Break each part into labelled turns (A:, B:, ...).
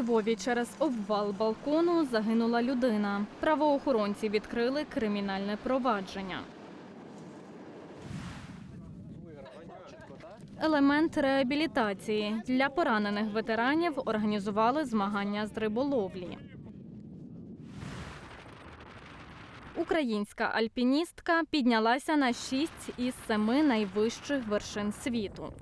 A: Львові через обвал балкону загинула людина. Правоохоронці відкрили кримінальне провадження. Елемент реабілітації для поранених ветеранів організували змагання з риболовлі. Українська альпіністка піднялася на 6 із 7 найвищих вершин світу.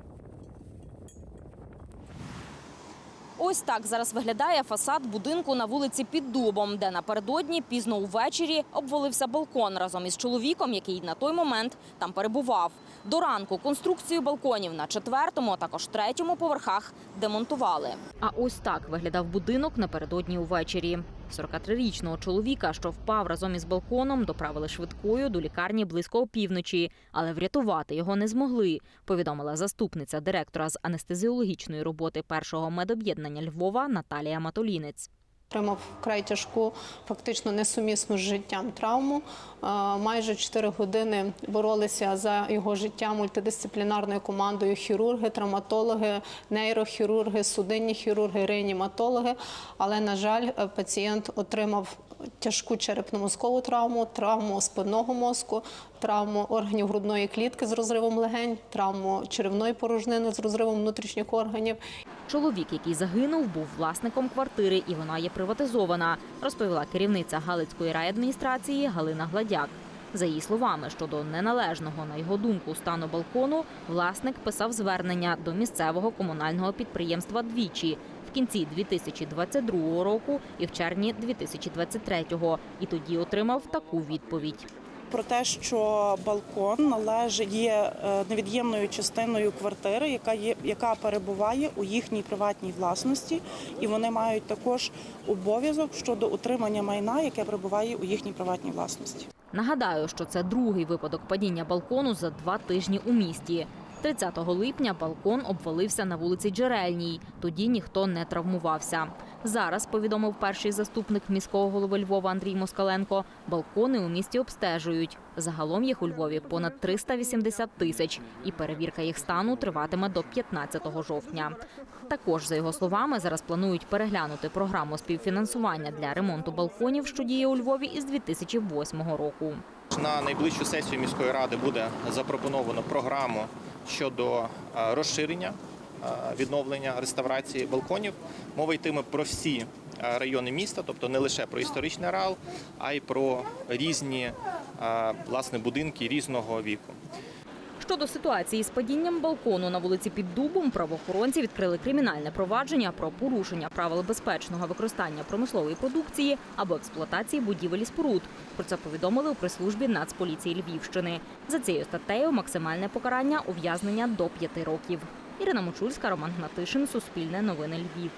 B: Ось так зараз виглядає фасад будинку на вулиці Під Дубом, де напередодні пізно увечері обвалився балкон разом із чоловіком, який на той момент там перебував. До ранку конструкцію балконів на четвертому, а також третьому поверхах демонтували. А ось так виглядав будинок напередодні увечері. 43-річного чоловіка, що впав разом із балконом, доправили швидкою до лікарні близько опівночі, але врятувати його не змогли. Повідомила заступниця директора з анестезіологічної роботи першого медоб'єднання Львова Наталія Матолінець.
C: Отримав вкрай тяжку, фактично несумісну з життям травму. Е, Майже 4 години боролися за його життя мультидисциплінарною командою хірурги, травматологи, нейрохірурги, судинні хірурги, реаніматологи. Але, на жаль, е, пацієнт отримав тяжку черепно-мозкову травму, травму спинного мозку, травму органів грудної клітки з розривом легень, травму черевної порожнини з розривом внутрішніх органів.
B: Чоловік, який загинув, був власником квартири, і вона є приватизована, розповіла керівниця Галицької райадміністрації Галина Гладяк. За її словами, щодо неналежного, на його думку, стану балкону, власник писав звернення до місцевого комунального підприємства двічі в кінці 2022 року і в червні 2023, і тоді отримав таку відповідь.
D: про те, що балкон належить є е, невід'ємною частиною квартири, яка є яка перебуває у їхній приватній власності, і вони мають також обов'язок щодо утримання майна, яке перебуває у їхній приватній власності.
B: Нагадаю, що це другий випадок падіння балкону за два тижні у місті. 30 липня балкон обвалився на вулиці Джерельній. Тоді ніхто не травмувався. Зараз повідомив перший заступник міського голови Львова Андрій Москаленко. Балкони у місті обстежують. Загалом їх у Львові понад 380 тисяч, і перевірка їх стану триватиме до 15 жовтня. Також за його словами, зараз планують переглянути програму співфінансування для ремонту балконів, що діє у Львові із 2008 року.
E: На найближчу сесію міської ради буде запропоновано програму щодо е, розширення е, відновлення реставрації балконів. Мова йтиме про всі е, райони міста, тобто не лише про історичний ареал, а й про різні власне будинки різного віку.
B: Щодо ситуації з падінням балкону на вулиці Під Дубом, правоохоронці відкрили кримінальне провадження про порушення правил безпечного використання промислової продукції або експлуатації будівель і споруд. Про це повідомили у прес-службі Нацполіції Львівщини. За цією статтею максимальне покарання ув'язнення до п'яти років. Ірина Мочульська, Роман Гнатишин, Суспільне новини Львів.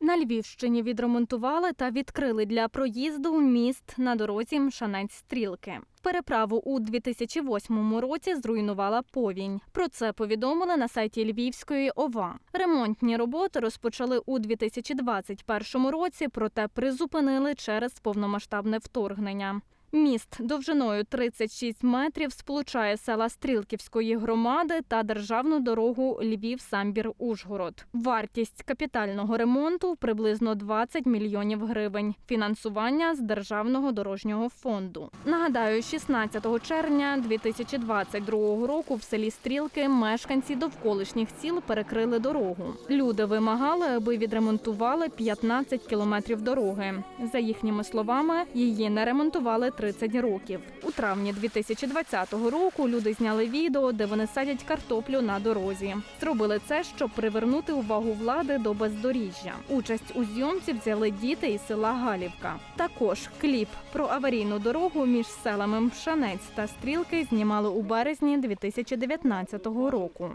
A: На Львівщині відремонтували та відкрили для проїзду міст на дорозі Мшанець-Стрілки. Переправу у 2008 році зруйнувала повінь. Про це повідомили на сайті Львівської ОВА. Ремонтні роботи розпочали у 2021 році, проте призупинили через повномасштабне вторгнення. Міст довжиною 36 метрів сполучає села Стрілківської громади та державну дорогу Львів-Самбір-Ужгород. Вартість капітального ремонту приблизно 20 мільйонів гривень. Фінансування з державного дорожнього фонду. Нагадаю, 16 червня 2022 року в селі Стрілки мешканці довколишніх сіл перекрили дорогу. Люди вимагали, аби відремонтували 15 кілометрів дороги. За їхніми словами, її не ремонтували 30 років. У травні 2020 року люди зняли відео, де вони садять картоплю на дорозі. Зробили це, щоб привернути увагу влади до бездоріжжя. Участь у зйомці взяли діти із села Галівка. Також кліп про аварійну дорогу між селами Мшанець та Стрілки знімали у березні 2019 року.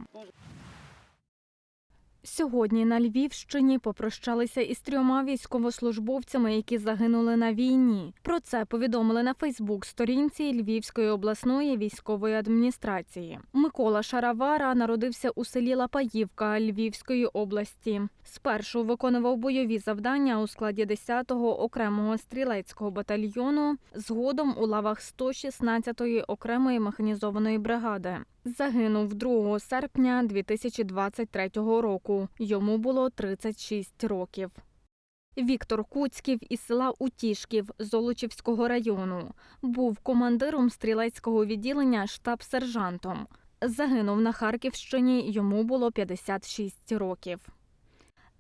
A: Сьогодні на Львівщині попрощалися із трьома військовослужбовцями, які загинули на війні. Про це повідомили на Фейсбук-сторінці Львівської обласної військової адміністрації. Микола Шаравара народився у селі Лапаївка Львівської області. Спершу виконував бойові завдання у складі 10-го окремого стрілецького батальйону, згодом у лавах 116-ї окремої механізованої бригади. Загинув 2 серпня 2023 року. Йому було 36 років. Віктор Куцьків із села Утішків Золочівського району був командиром стрілецького відділення штаб-сержантом. Загинув на Харківщині, йому було 56 років.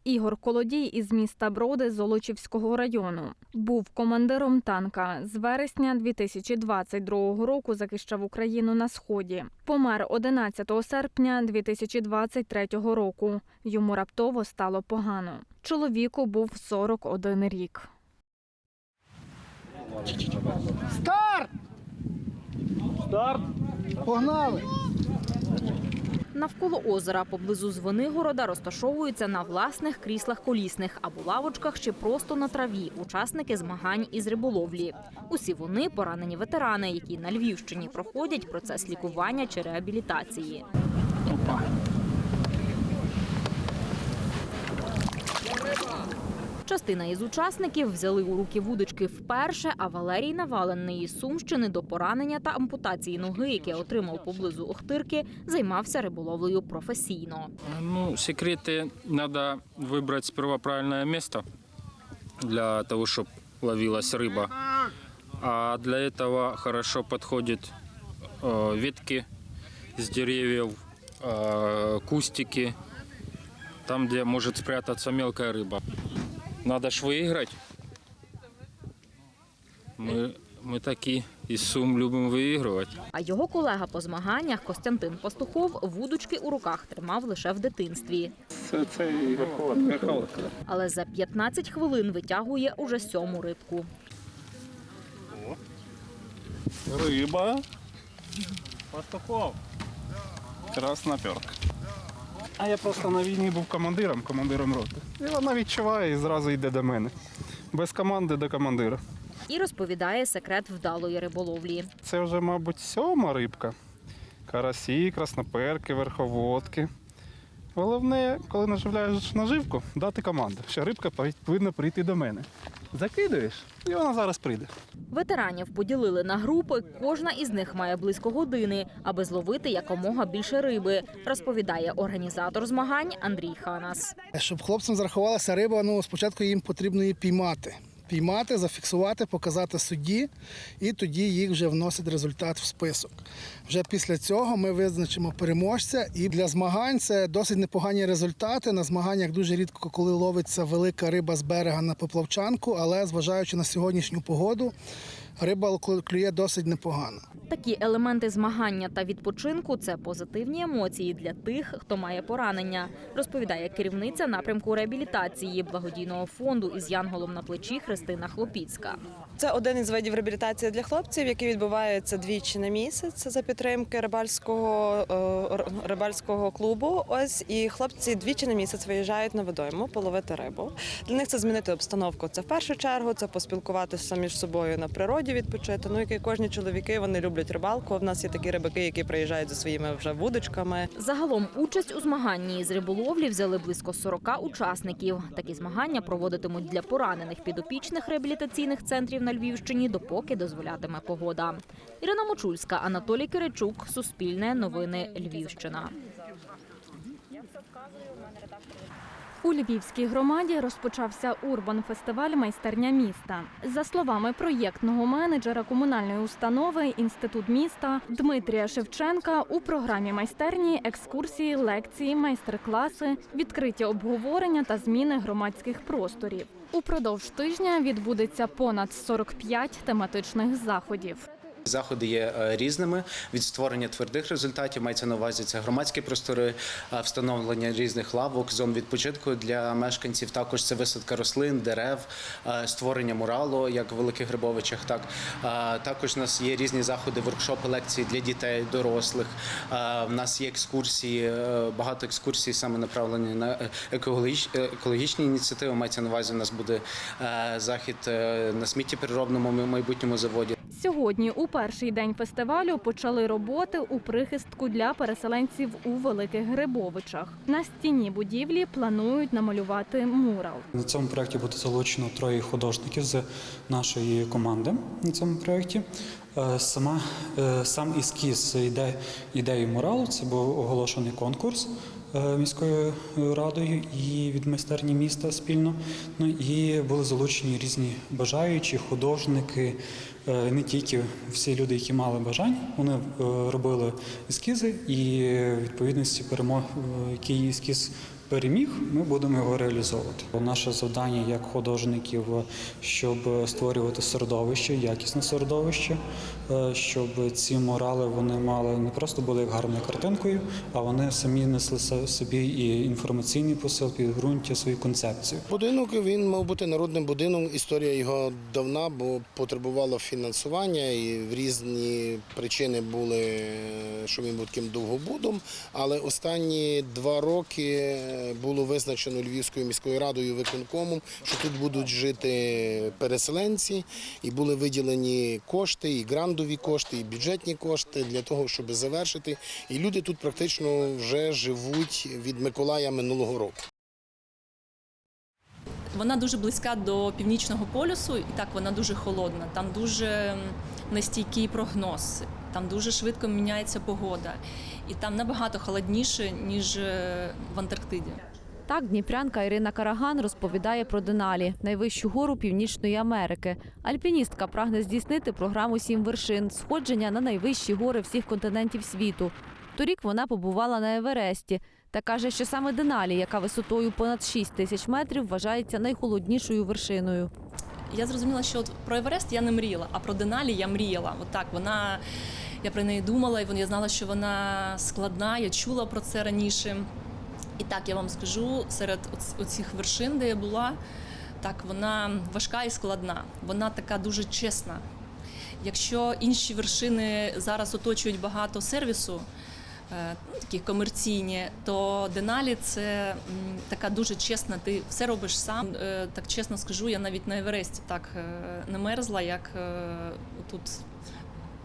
A: Ігор Колодій із міста Броди Золочівського району був командиром танка. З вересня 2022 року захищав Україну на сході. Помер 11 серпня 2023 року. Йому раптово стало погано. Чоловіку був 41 рік.
F: Старт! Старт! Погнали!
B: Навколо озера поблизу Звенигорода розташовуються на власних кріслах колісних або лавочках чи просто на траві учасники змагань із риболовлі. Усі вони поранені ветерани, які на Львівщині проходять процес лікування чи реабілітації.
F: Опа.
B: Частина із учасників взяли у руки вудочки вперше, а Валерій Навалений із Сумщини до поранення та ампутації ноги, яке отримав поблизу Охтирки, займався риболовлею професійно.
G: Ну, секреты надо выбрать сперва правильное место для того, чтобы ловилась рыба. А для этого хорошо подходят э, ветки с деревьев, э, кустики, там, где может спрятаться мелкая рыба. Надо ж выиграть. Мы, мы такие из Сум любим выигрывать.
B: А його колега по змаганнях Костянтин Пастухов вудочки у руках тримав лише в дитинстві.
F: Це, це верховка.
B: Але за 15 хвилин витягує уже сьому рибку.
F: Риба. Пастухов. Красна перка. А я просто на війні був командиром, командиром роти. І вона відчуває і зразу йде до мене. Без команди до командира.
B: І розповідає секрет вдалої риболовлі.
F: Це вже, мабуть, сьома рибка. Карасі, красноперки, верховодки. Головне, коли наживляєш наживку, дати команду, що рибка повинна прийти до мене. Закидуєш, і вона зараз прийде.
B: Ветеранів поділили на групи. Кожна із них має близько години, аби зловити якомога більше риби, розповідає організатор змагань Андрій Ханас.
H: Щоб хлопцям зарахувалася риба, ну спочатку їм потрібно її піймати. Піймати, зафіксувати, показати судді, і тоді їх вже вносить результат в список. Вже після цього ми визначимо переможця. І для змагань це досить непогані результати. На змаганнях дуже рідко, коли ловиться велика риба з берега на поплавчанку, але зважаючи на сьогоднішню погоду, риба клює досить непогано.
B: Такі елементи змагання та відпочинку це позитивні емоції для тих, хто має поранення, розповідає керівниця напрямку реабілітації благодійного фонду із янголом на плечі Христина Хлопіцька.
I: Це один із видів реабілітації для хлопців, який відбувається двічі на місяць за підтримки рибальського е, рибальського клубу. Ось і хлопці двічі на місяць виїжджають на водойму половити рибу. Для них це змінити обстановку. Це в першу чергу, це поспілкуватися між собою на природі, відпочити. Ну як і кожні чоловіки, вони люблять рибалку. В нас є такі рибаки, які приїжджають зі своїми вже вудочками.
B: Загалом участь у змаганні із риболовлі взяли близько 40 учасників. Такі змагання проводитимуть для поранених підопічних реабілітаційних центрів на Львівщині, допоки дозволятиме погода. Ірина Мочульська, Анатолій Киричук, Суспільне новини Львівщина.
A: Я все вказую, У Львівській громаді розпочався урбан-фестиваль майстерня міста. За словами проєктного менеджера комунальної установи Інститут міста Дмитрія Шевченка, у програмі майстерні екскурсії, лекції, майстер-класи, відкриті обговорення та зміни громадських просторів. Упродовж тижня відбудеться понад 45 тематичних заходів.
J: Заходи є е, різними від створення твердих результатів. Мається на увазі це громадські простори, е, встановлення різних лавок, зон відпочинку для мешканців. Також це висадка рослин, дерев, е, створення муралу, як в великих грибовичах. Так також у нас є різні заходи, воркшопи, лекції для дітей, дорослих. В нас є екскурсії, багато екскурсій саме направлені на екологічні ініціативи. Мається на увазі, у нас буде захід на сміттєпереробному майбутньому заводі.
A: Сьогодні, у перший день фестивалю, почали роботи у прихистку для переселенців у Великих Грибовичах. На стіні будівлі планують намалювати мурал.
K: На цьому проєкті буде залучено троє художників з нашої команди на цьому проєкті. Е, Сама, е, сам ескіз іде, ідеї муралу це був оголошений конкурс міською радою і від майстерні міста спільно. Ну і були залучені різні бажаючі, художники, е, не тільки всі люди, які мали бажання. Вони е, робили ескізи, і відповідності перемо, е, який ескіз переміг, ми будемо його реалізовувати. Наше завдання як художників, щоб створювати середовище, якісне середовище, е, щоб ці морали вони мали не просто були як гарною картинкою, а вони самі несли собі і інформаційний посил, підґрунтя, свою концепцію.
L: Будинок він мав бути народним будинком. Історія його давна, бо потребувала фінансування, і в різні причини були, що він був таким довгобудом. Але останні два роки е, було визначено Львівською міською радою виконкомом, що тут будуть жити переселенці, і були виділені кошти, і грандові кошти, і бюджетні кошти для того, щоб завершити. І люди тут практично вже живуть від Миколая минулого року.
M: Вона дуже близька до північного полюсу, і так вона дуже холодна. Там дуже нестійкий прогноз, там дуже швидко міняється погода, і там набагато холодніше ніж е, в Антарктиді.
N: Так, дніпрянка Ірина Караган розповідає про Деналі, найвищу гору Північної Америки. Альпіністка прагне здійснити програму Сім вершин сходження на найвищі гори всіх континентів світу. Торік вона побувала на Евересті та каже, що саме Деналі, яка висотою понад 6 тисяч метрів, вважається найхолоднішою вершиною.
M: Я зрозуміла, що от про Еверест я не мріяла, а про Деналі я мріяла. От так вона я про неї думала, і я знала, що вона складна. Я чула про це раніше. І так я вам скажу, серед оцих вершин, де я була, так вона важка і складна. Вона така дуже чесна. Якщо інші вершини зараз оточують багато сервісу, е, ну, такі комерційні, то Деналі це така дуже чесна. Ти все робиш сам. Е, Так чесно скажу, я навіть на Евересті так е, не мерзла, як тут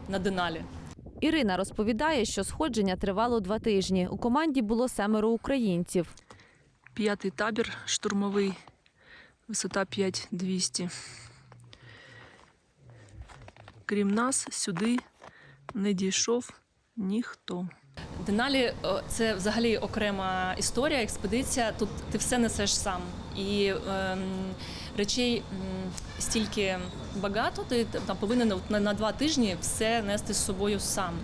M: на Деналі.
N: Ірина розповідає, що сходження тривало два тижні. У команді було семеро українців.
O: П'ятий табір штурмовий, висота 5200. Крім нас, сюди не дійшов ніхто.
M: Деналі це взагалі окрема історія, експедиція. Тут ти все несеш сам. І ем, речей стільки багато, ти там повинен на, на два тижні все нести з собою сам.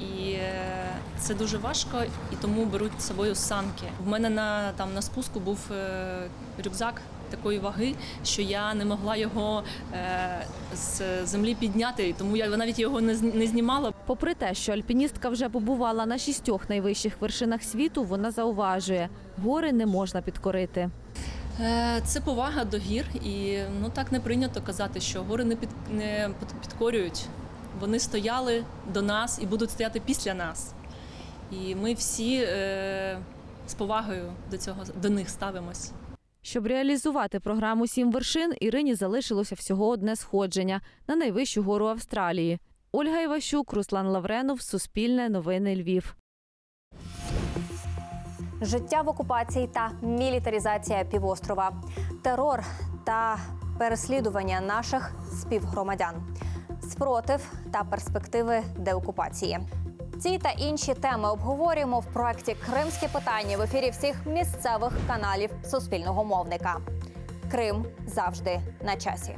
M: І е, це дуже важко, і тому беруть з собою санки. В мене на там на спуску був е, рюкзак такої ваги, що я не могла його е, з землі підняти, тому я навіть його не, не знімала.
N: Попри те, що альпіністка вже побувала на шістьох найвищих вершинах світу, вона зауважує, гори не можна підкорити.
M: Е, Це повага до гір, і ну так не прийнято казати, що гори не під не підкорюють. Вони стояли до нас і будуть стояти після нас. І ми всі е, з повагою до цього до них ставимось.
N: Щоб реалізувати програму Сім вершин, Ірині залишилося всього одне сходження на найвищу гору Австралії. Ольга Іващук, Руслан Лавренов, Суспільне новини Львів.
P: життя в окупації та мілітаризація півострова, терор та переслідування наших співгромадян, спротив та перспективи деокупації. Ці та інші теми обговорюємо в проєкті Кримське питання в ефірі всіх місцевих каналів Суспільного мовника. Крим завжди на часі.